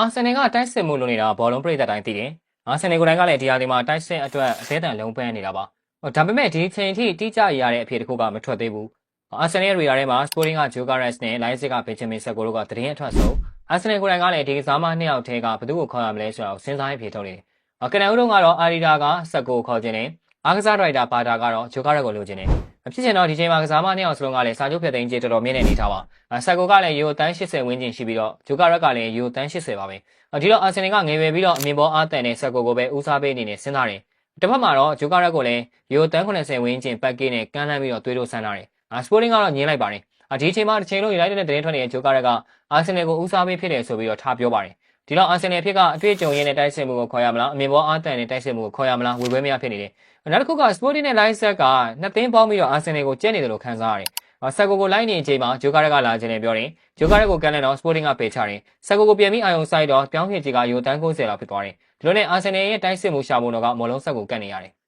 အာဆင်နယ်ကတိုက်စစ်မှုလုပ်နေတာဘောလုံးပြည်သက်တိုင်းသိတယ်အာဆင်နယ်ကိုယ်တိုင်ကလည်းဒီဟာဒီမှာတိုက်စစ်အတွက်အသေးအံလုံးပန်းနေတာပါဟိုဒါပေမဲ့ဒီချိန်ထိတိကျရတဲ့အဖြစ်တစ်ခုကမထွက်သေးဘူးအာဆင်နယ်ရဲ့ရီယာထဲမှာစပိုတင်းကဂျိုကာရက်စ်နဲ့လိုင်းစစ်ကဘင်ဂျမင်ဆက်ကိုတို့ကတရင်အထွက်ဆုံးအာဆင်နယ်ကိုယ်တိုင်ကလည်းဒီကစားမနှစ်ယောက်ထဲကဘယ်သူ့ကိုခေါ်ရမလဲဆိုတာကိုစဉ်းစားရဖြေထုတ်နေတယ်။ကနဦးတုန်းကတော့အာရီဒါကဆက်ကိုခေါ်ခြင်းနဲ့ အားကစားဒရိုက်တာဘာတာကတော့ဂျိုကာရက်ကိုလိုချင်တယ်။ဖြစ်ချင်တော့ဒီချိန်မှာကစားမနှစ်ယောက်စလုံးကလည်းစာချုပ်ဖြတ်သိမ်းကြေတော်တော်မြင့်နေနေထားပါ။ဆက်ကိုကလည်းယူတန်း80ဝန်းကျင်ရှိပြီးတော့ဂျိုကာရက်ကလည်းယူတန်း80ပါပဲ။ဒီတော့အာဆင်နယ်ကငယ်ရွယ်ပြီးတော့အမြင်ပေါ်အားတန်တဲ့ဆက်ကိုကိုပဲဦးစားပေးအနေနဲ့စဉ်းစားတယ်။တစ်ဖက်မှာတော့ဂျိုကာရက်ကိုလည်းယူတန်း80ဝန်းကျင်ပတ်ကေးနဲ့ကမ်းလှမ်းပြီးတော့တွေးလို့ဆန်းထားတယ်။အာစပိုတင်းကတော့ညင်းလိုက်ပါတယ်။ဒီအချိန်မှာတစ်ချိန်လုံး United နဲ့တင်းထွက်နေတဲ့ဂျိုကာရက်ကအာဆင်နယ်ကိုဦးစားပေးဖြစ်တယ်ဆိုပြီးတော့ထားပြောပါတယ်။ ဒီတော့အာဆင်နယ်ဖြစ်ကအတွေ့အကြုံရင်းနဲ့တိုက်စစ်မှုကိုခေါ်ရမလားအမြင်ပေါ်အားတန်တဲ့တိုက်စစ်မှုကိုခေါ်ရမလားဝေပွဲမရဖြစ်နေတယ်။နောက်တစ်ခုက Sporting နဲ့ Line Set ကနှစ်သင်းပေါင်းပြီးတော့အာဆင်နယ်ကိုကျဲနေတယ်လို့ခန်းစားရတယ်။ဆက်ကိုကိုလိုက်နေအချိန်မှာဂျိုကာရက်ကလာခြင်းနဲ့ပြောတယ်။ဂျိုကာရက်ကိုကန်လန်တော့ Sporting ကပယ်ချတယ်။ဆက်ကိုကိုပြန်ပြီးအာယုံဆိုင်တော့ပြောင်းဖြစ်ကြီးကယူတန်း90လောက်ဖြစ်သွားတယ်။ဒီလိုနဲ့အာဆင်နယ်ရဲ့တိုက်စစ်မှုရှာဖို့တော့ကမော်လုံးဆက်ကိုကတ်နေရတယ်။